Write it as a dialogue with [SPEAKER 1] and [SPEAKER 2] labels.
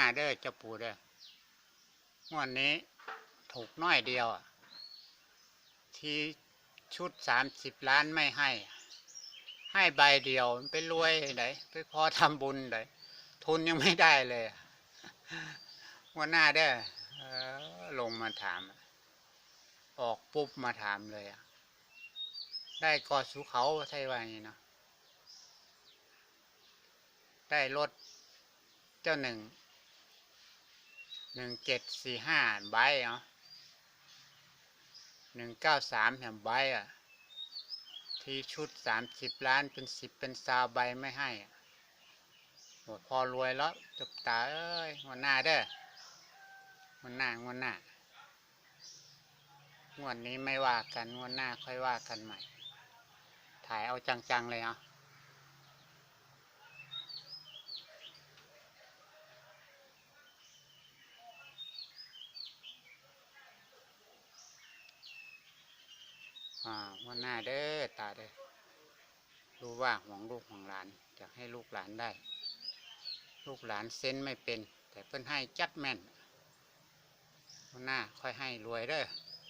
[SPEAKER 1] น้าเด้อเจ้าปู่เด้องวดนี้ถูกน้อยเดียวอะที่ชุดสามสิบล้านไม่ให้ ให้ใบเดียวไปรวยไหนไปพอทำบุญไหนทุนยังไม่ได้เลยวันหน้าเด้อลงมาถาม ออกปุ๊บมาถามเลยอะได้กอดสุเขาใช่ว่าอย่างนี้เนาะได้รถเจ้าหนึ่ง หนึ่งเจ็ดสี่ห้าใบเหรอหนึ่งเก้าสามแห่งใบอะ ที่ชุดสามสิบล้านเป็นสิบเป็นซาวใบไม่ให้อะโหพอรวยแล้วจบตาเอ้ยวันหน้าเด้องวันหน้างวันหน้างวดนี้ไม่ว่ากันงวันหน้าค่อยว่ากันใหม่ ถ่ายเอาจังๆเลยเอะ อ่าวันหน้าเด้อตาเด้อรู้ว่าห่วงลูกห่วงหลานอยากให้ลูกหลานได้ ลูกหลานเซ้นไม่เป็น แต่เพิ่นให้จัดแม่นวันหน้าค่อยให้รวยเด้อ